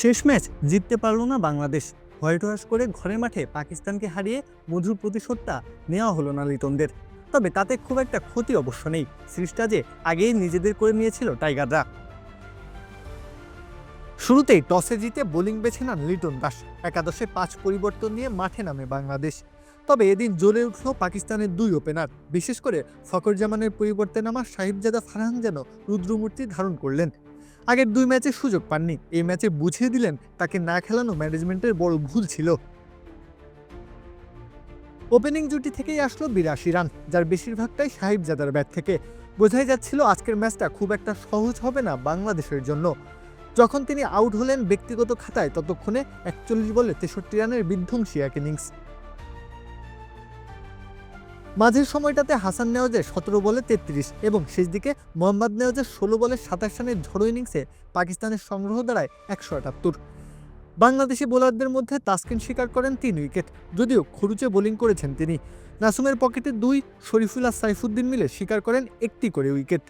শেষ ম্যাচ জিততে পারল না বাংলাদেশ। হোয়াইট করে ঘরের মাঠে পাকিস্তানকে হারিয়ে মধুর প্রতিশোধটা নেওয়া হলো না লিটনদের। তবে তাতে খুব একটা ক্ষতি অবশ্য নেই। সিরিজটা যে আগেই নিজেদের করে নিয়েছিল টাইগাররা। শুরুতেই টসে জিতে বোলিং বেছে নেন লিটন দাস। একাদশে পাঁচ পরিবর্তন নিয়ে মাঠে নামে বাংলাদেশ। তবে এদিন জ্বলে উঠল পাকিস্তানের দুই ওপেনার। বিশেষ করে ফকর জামানের পরিবর্তে নামা সাহিবজাদা ফারহান যেন রুদ্রমূর্তি ধারণ করলেন। আগের দুই ম্যাচে সুযোগ পাননি। এই ম্যাচে বুঝিয়ে দিলেন তাকে না খেলানো ম্যানেজমেন্টের বড় ভুল ছিল। ওপেনিং জুটি থেকেই আসলো বিরাশি রান, যার বেশিরভাগটাই সাহিবজাদার ব্যাট থেকে। বোঝাই যাচ্ছিল আজকের ম্যাচটা খুব একটা সহজ হবে না বাংলাদেশের জন্য। যখন তিনি আউট হলেন ব্যক্তিগত খাতায়, ততক্ষণে একচল্লিশ বলে তেষট্টি রানের বিধ্বংসী এক ইনিংস। মাঝের সময়টাতে হাসান নেওয়াজের সতেরো বলে তেত্রিশ এবং শেষ দিকে মোহাম্মদ নেওয়াজের ষোলো বলে সাতাশ রানের ঝড়ো ইনিংসে পাকিস্তানের সংগ্রহ দাঁড়ায় একশো আটাত্তর। বাংলাদেশি বোলারদের মধ্যে তাসকিন স্বীকার করেন তিন উইকেট, যদিও খরুচে বোলিং করেছেন তিনি। নাসুমের পকেটে দুই শরীফুল্লাহ সাইফুদ্দিন মিলে স্বীকার করেন একটি করে উইকেট।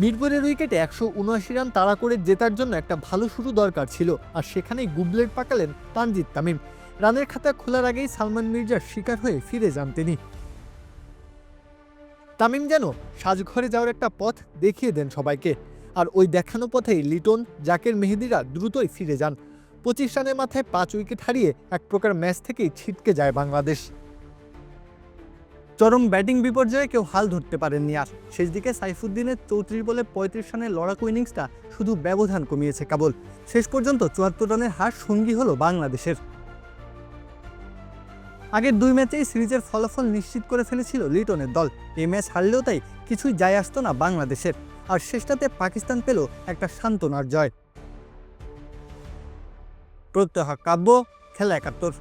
মিরপুরের উইকেটে একশো উনআশি রান তাড়া করে জেতার জন্য একটা ভালো শুরু দরকার ছিল, আর সেখানেই গুবলেট পাকালেন তানজিদ তামিম। রানের খাতা খোলার আগেই সালমান মির্জার শিকার হয়ে ফিরে যান তিনি। তামিম যেন সাজঘরে যাওয়ার একটা পথ দেখিয়ে দেন সবাইকে। আর ওই দেখানো পথেই লিটন, জাকের মেহেদিরা দ্রুতই ফিরে যান। পঁচিশ রানের মাথায় পাঁচ উইকেট হারিয়ে এক প্রকার ম্যাচ থেকেই ছিটকে যায় বাংলাদেশ। চরম ব্যাটিং বিপর্যয়ে কেউ হাল ধরতে পারেননি আর। শেষ দিকে সাইফুদ্দিনের চৌত্রিশ বলে পঁয়ত্রিশ রানের লড়াকু ইনিংসটা শুধু ব্যবধান কমিয়েছে কেবল। শেষ পর্যন্ত চুয়াত্তর রানের হার সঙ্গী হলো বাংলাদেশের। আগের দুই ম্যাচেই সিরিজের ফলাফল নিশ্চিত করে ফেলেছিল লিটনের দল। এই ম্যাচ হারলেও তাই কিছুই যায় আসতো না বাংলাদেশের। আর শেষটাতে পাকিস্তান পেল একটা সান্ত্বনার জয়। প্রত্যহ কাব্য, খেলা একাত্তর।